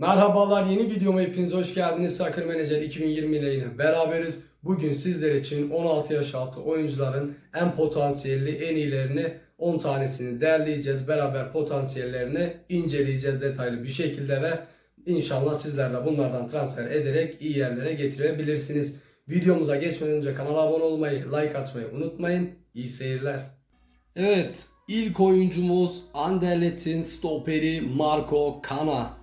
Merhabalar yeni videoma hepiniz hoş geldiniz. Soccer Manager 2020 ile yine beraberiz. Bugün sizler için 16 yaş altı oyuncuların en potansiyelli en iyilerini 10 tanesini derleyeceğiz. Beraber potansiyellerini inceleyeceğiz detaylı bir şekilde ve inşallah sizler de bunlardan transfer ederek iyi yerlere getirebilirsiniz. Videomuza geçmeden önce kanala abone olmayı, like atmayı unutmayın. İyi seyirler. Evet, ilk oyuncumuz Anderlet'in stoperi Marco Kana.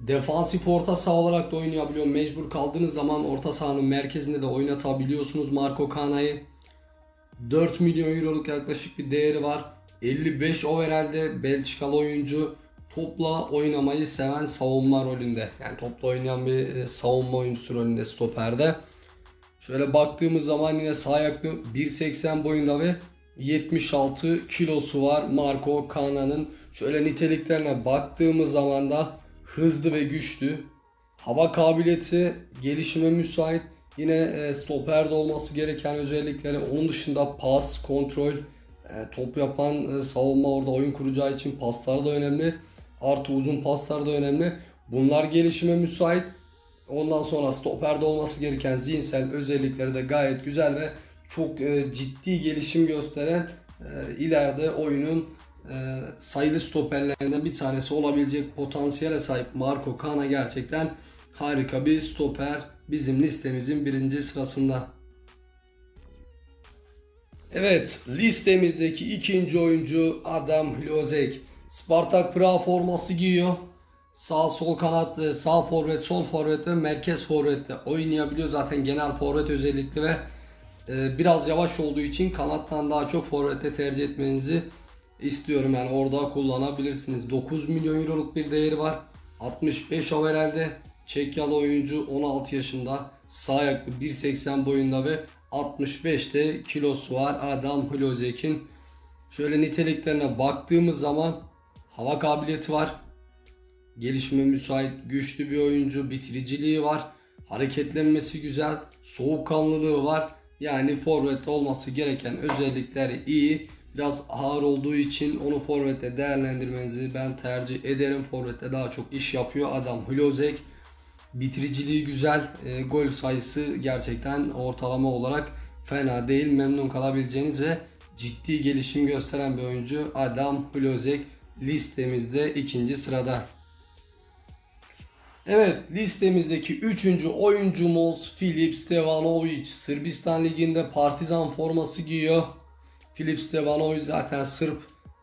Defansif orta saha olarak da oynayabiliyor. Mecbur kaldığınız zaman orta sahanın merkezinde de oynatabiliyorsunuz Marco Kana'yı. 4 milyon euroluk yaklaşık bir değeri var. 55 overall'de Belçikalı oyuncu topla oynamayı seven savunma rolünde. Yani topla oynayan bir e, savunma oyuncusu rolünde stoperde. Şöyle baktığımız zaman yine sağ ayaklı 1.80 boyunda ve 76 kilosu var Marco Kana'nın. Şöyle niteliklerine baktığımız zaman da hızlı ve güçlü. Hava kabiliyeti gelişime müsait. Yine e, stoperde olması gereken özellikleri. Onun dışında pas, kontrol, e, top yapan e, savunma orada oyun kuracağı için paslar da önemli. Artı uzun paslar da önemli. Bunlar gelişime müsait. Ondan sonra stoperde olması gereken zihinsel özellikleri de gayet güzel ve çok ciddi gelişim gösteren ileride oyunun e, sayılı stoperlerinden bir tanesi olabilecek potansiyele sahip Marco Kana gerçekten harika bir stoper. Bizim listemizin birinci sırasında. Evet listemizdeki ikinci oyuncu Adam Hlozek. Spartak Prag forması giyiyor. Sağ sol kanat, e, sağ forvet, sol forvet ve merkez forvette oynayabiliyor. Zaten genel forvet özellikli ve e, biraz yavaş olduğu için kanattan daha çok forvette tercih etmenizi istiyorum. Yani orada kullanabilirsiniz. 9 milyon euroluk bir değeri var. 65 overall'de Çekyalı oyuncu 16 yaşında. Sağ ayaklı 1.80 boyunda ve 65'te kilosu var Adam Hlozek'in. Şöyle niteliklerine baktığımız zaman hava kabiliyeti var. Gelişime müsait güçlü bir oyuncu, bitiriciliği var. Hareketlenmesi güzel, soğukkanlılığı var. Yani forvet olması gereken özellikleri iyi. Biraz ağır olduğu için onu forvette değerlendirmenizi ben tercih ederim. Forvette daha çok iş yapıyor adam Hlozek. Bitiriciliği güzel. E, gol sayısı gerçekten ortalama olarak fena değil. Memnun kalabileceğiniz ve ciddi gelişim gösteren bir oyuncu Adam Hlozek listemizde ikinci sırada. Evet listemizdeki üçüncü oyuncumuz Filip Stevanovic. Sırbistan liginde Partizan forması giyiyor. Filip Stevanovic zaten Sırp.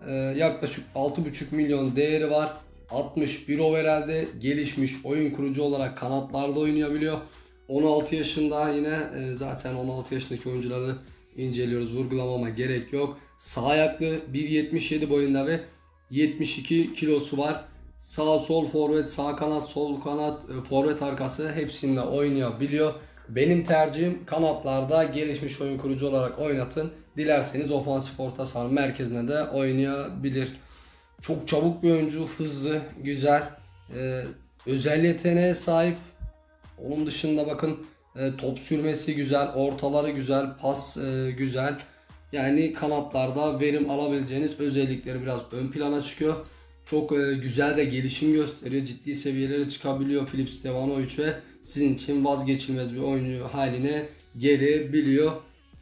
Ee, yaklaşık 6,5 milyon değeri var. 61 overall'de gelişmiş oyun kurucu olarak kanatlarda oynayabiliyor. 16 yaşında yine e, zaten 16 yaşındaki oyuncuları inceliyoruz. Vurgulamama gerek yok. Sağ ayaklı 1.77 boyunda ve 72 kilosu var. Sağ sol forvet, sağ kanat, sol kanat, e, forvet arkası hepsinde oynayabiliyor. Benim tercihim kanatlarda gelişmiş oyun kurucu olarak oynatın. Dilerseniz ofansif orta saha merkezine de oynayabilir. Çok çabuk bir oyuncu, hızlı, güzel, e, özel yeteneğe sahip. Onun dışında bakın e, top sürmesi güzel, ortaları güzel, pas e, güzel. Yani kanatlarda verim alabileceğiniz özellikleri biraz ön plana çıkıyor. Çok e, güzel de gelişim gösteriyor. Ciddi seviyelere çıkabiliyor Filip Stevanovic ve sizin için vazgeçilmez bir oyuncu haline gelebiliyor.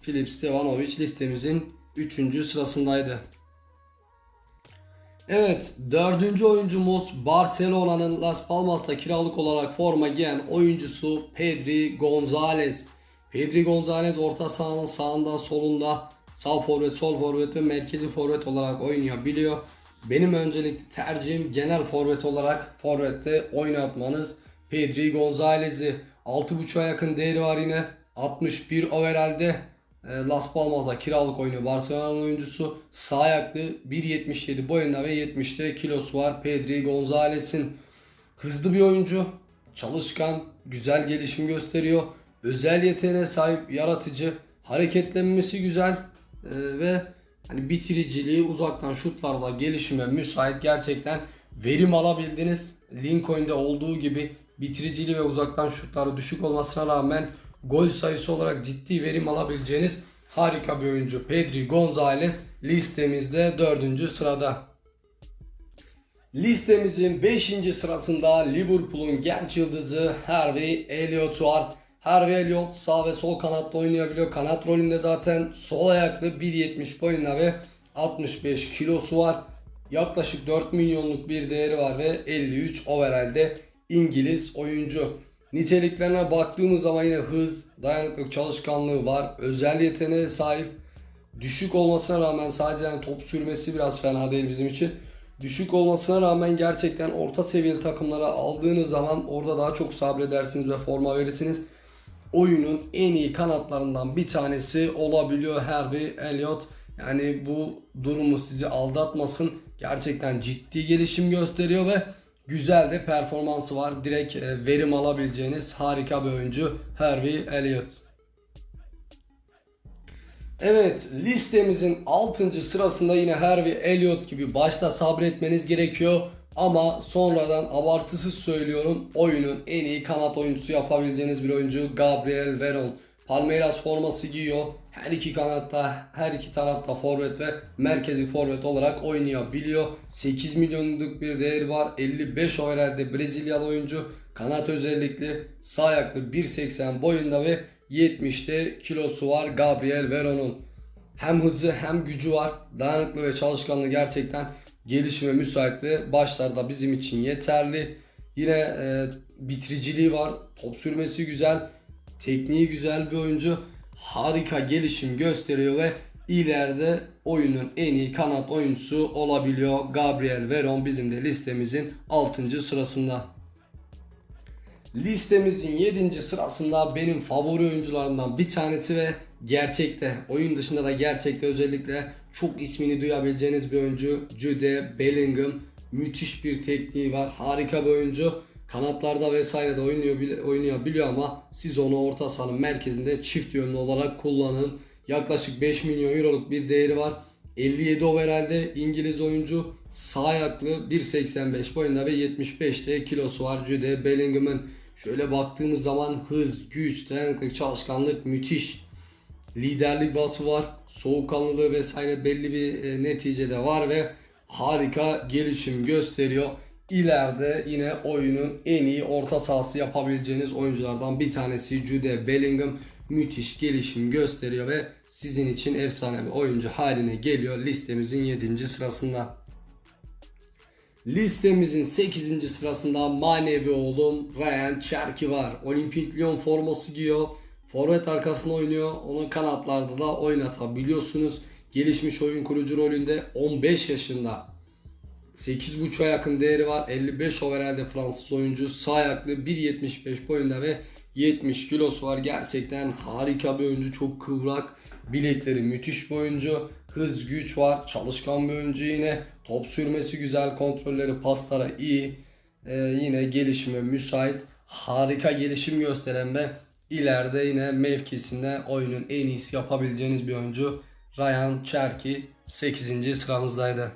Filip Stevanovic listemizin 3. sırasındaydı. Evet, dördüncü oyuncumuz Barcelona'nın Las Palmas'ta kiralık olarak forma giyen oyuncusu Pedri Gonzalez. Pedri Gonzalez orta sahanın sağında, solunda, sağ forvet, sol forvet ve merkezi forvet olarak oynayabiliyor. Benim öncelikli tercihim genel forvet olarak forvette oynatmanız. Pedri Gonzalez'i 6.5'a yakın değeri var yine. 61 overall'de e, Las Palmas'a kiralık oynuyor Barcelona oyuncusu. Sağ ayaklı 1.77 boyunda ve 70'te kilosu var Pedri Gonzalez'in. Hızlı bir oyuncu, çalışkan, güzel gelişim gösteriyor. Özel yeteneğe sahip, yaratıcı, hareketlenmesi güzel e, ve hani bitiriciliği uzaktan şutlarla gelişime müsait gerçekten verim alabildiniz. Lincoln'de olduğu gibi bitiriciliği ve uzaktan şutları düşük olmasına rağmen gol sayısı olarak ciddi verim alabileceğiniz harika bir oyuncu Pedri Gonzalez listemizde 4. sırada. Listemizin 5. sırasında Liverpool'un genç yıldızı Harvey Elliott var. Harvey Elliott sağ ve sol kanatta oynayabiliyor. Kanat rolünde zaten sol ayaklı 1.70 boyunda ve 65 kilosu var. Yaklaşık 4 milyonluk bir değeri var ve 53 overall'de İngiliz oyuncu. Niteliklerine baktığımız zaman yine hız, dayanıklılık, çalışkanlığı var. Özel yeteneğe sahip. Düşük olmasına rağmen sadece yani top sürmesi biraz fena değil bizim için. Düşük olmasına rağmen gerçekten orta seviyeli takımlara aldığınız zaman orada daha çok sabredersiniz ve forma verirsiniz. Oyunun en iyi kanatlarından bir tanesi olabiliyor Harvey Elliott. Yani bu durumu sizi aldatmasın. Gerçekten ciddi gelişim gösteriyor ve güzel de performansı var. Direkt e, verim alabileceğiniz harika bir oyuncu Harvey Elliott. Evet listemizin 6. sırasında yine Harvey Elliott gibi başta sabretmeniz gerekiyor. Ama sonradan abartısız söylüyorum oyunun en iyi kanat oyuncusu yapabileceğiniz bir oyuncu Gabriel Veron. Palmeiras forması giyiyor. Her iki kanatta, her iki tarafta forvet ve merkezi forvet olarak oynayabiliyor. 8 milyonluk bir değeri var. 55 overall'de Brezilyalı oyuncu. Kanat özellikli, sağ ayaklı 1.80 boyunda ve 70'te kilosu var Gabriel Veron'un. Hem hızı hem gücü var. Dayanıklı ve çalışkanlığı gerçekten gelişime müsait ve başlarda bizim için yeterli. Yine e, bitiriciliği var. Top sürmesi güzel. Tekniği güzel bir oyuncu. Harika gelişim gösteriyor ve ileride oyunun en iyi kanat oyuncusu olabiliyor. Gabriel Veron bizim de listemizin 6. sırasında. Listemizin 7. sırasında benim favori oyuncularımdan bir tanesi ve gerçekte oyun dışında da gerçekte özellikle çok ismini duyabileceğiniz bir oyuncu Jude Bellingham. Müthiş bir tekniği var. Harika bir oyuncu. Kanatlarda vesaire de oynuyor, oynayabiliyor ama siz onu orta sahanın merkezinde çift yönlü olarak kullanın. Yaklaşık 5 milyon euroluk bir değeri var. 57 overall'de İngiliz oyuncu sağ ayaklı 1.85 boyunda ve 75'te kilosu var Jude Bellingham'ın. Şöyle baktığımız zaman hız, güç, dayanıklılık, çalışkanlık müthiş. Liderlik vasfı var. Soğukkanlılığı vesaire belli bir e, neticede var ve harika gelişim gösteriyor. İleride yine oyunun en iyi orta sahası yapabileceğiniz oyunculardan bir tanesi Jude Bellingham. Müthiş gelişim gösteriyor ve sizin için efsane bir oyuncu haline geliyor listemizin 7. sırasında. Listemizin 8. sırasında manevi oğlum Ryan Cherki var. Olimpik Lyon forması giyiyor. Forvet arkasında oynuyor. Onu kanatlarda da oynatabiliyorsunuz. Gelişmiş oyun kurucu rolünde 15 yaşında. 8.5'a yakın değeri var. 55 overall'de Fransız oyuncu. Sağ ayaklı 1.75 boyunda ve 70 kilosu var. Gerçekten harika bir oyuncu. Çok kıvrak. Bilekleri müthiş bir oyuncu. Hız güç var. Çalışkan bir oyuncu yine. Top sürmesi güzel. Kontrolleri paslara iyi. Ee, yine gelişime müsait. Harika gelişim gösteren ve ileride yine mevkisinde oyunun en iyisi yapabileceğiniz bir oyuncu. Ryan Cherki 8. sıramızdaydı.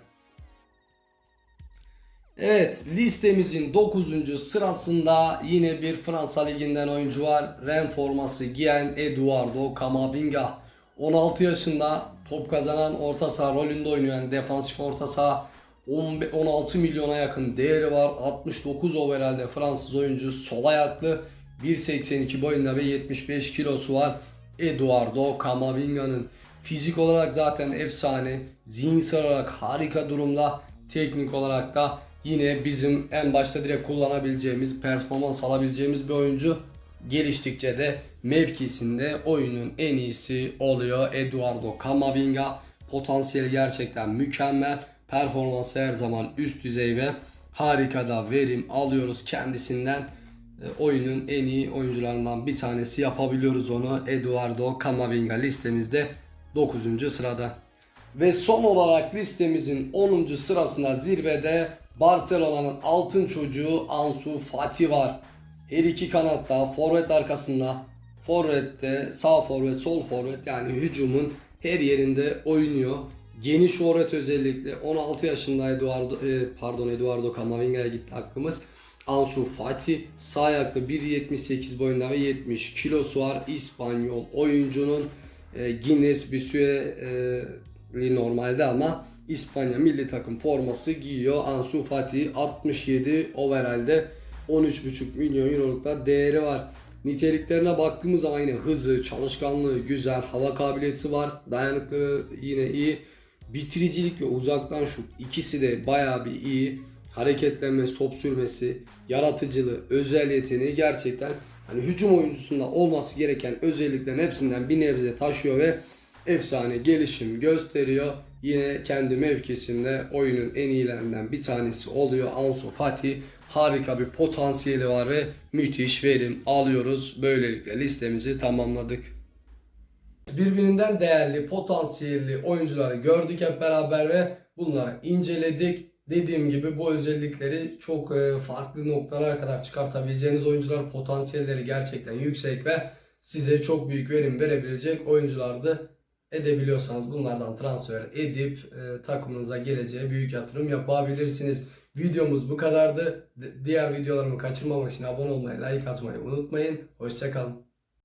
Evet listemizin 9. sırasında yine bir Fransa liginden oyuncu var. Ren forması giyen Eduardo Camavinga. 16 yaşında top kazanan orta saha rolünde oynuyor. Yani defansif orta saha 16 milyona yakın değeri var. 69 overall'de Fransız oyuncu sol ayaklı 1.82 boyunda ve 75 kilosu var. Eduardo Camavinga'nın fizik olarak zaten efsane, zihinsel olarak harika durumda, teknik olarak da yine bizim en başta direkt kullanabileceğimiz, performans alabileceğimiz bir oyuncu. Geliştikçe de mevkisinde oyunun en iyisi oluyor. Eduardo Camavinga potansiyeli gerçekten mükemmel. Performansı her zaman üst düzey ve harika da verim alıyoruz kendisinden. E, oyunun en iyi oyuncularından bir tanesi yapabiliyoruz onu. Eduardo Camavinga listemizde 9. sırada. Ve son olarak listemizin 10. sırasında zirvede Barcelona'nın altın çocuğu Ansu Fati var. Her iki kanatta, forvet arkasında, forvette, sağ forvet, sol forvet yani hücumun her yerinde oynuyor. Geniş forvet özellikle 16 yaşında Eduardo, e, pardon Eduardo Camavinga'ya gitti aklımız. Ansu Fati sağ ayaklı 1.78 boyunda ve 70 kilosu var. İspanyol oyuncunun e, Guinness bir süre e, normalde ama İspanya milli takım forması giyiyor. Ansu Fati 67 overall'de 13,5 milyon euroluk da değeri var. Niteliklerine baktığımız zaman yine hızı, çalışkanlığı güzel, hava kabiliyeti var. Dayanıklı yine iyi. Bitiricilik ve uzaktan şut ikisi de bayağı bir iyi. Hareketlenmesi, top sürmesi, yaratıcılığı, özel yeteneği gerçekten hani hücum oyuncusunda olması gereken özelliklerin hepsinden bir nebze taşıyor ve efsane gelişim gösteriyor. Yine kendi mevkisinde oyunun en iyilerinden bir tanesi oluyor. Ansu Fati harika bir potansiyeli var ve müthiş verim alıyoruz. Böylelikle listemizi tamamladık. Birbirinden değerli, potansiyelli oyuncuları gördük hep beraber ve bunları inceledik. Dediğim gibi bu özellikleri çok e, farklı noktalara kadar çıkartabileceğiniz oyuncular potansiyelleri gerçekten yüksek ve size çok büyük verim verebilecek oyunculardı edebiliyorsanız bunlardan transfer edip e, takımınıza geleceğe büyük yatırım yapabilirsiniz. Videomuz bu kadardı. D- diğer videolarımı kaçırmamak için abone olmayı, like atmayı unutmayın. Hoşçakalın.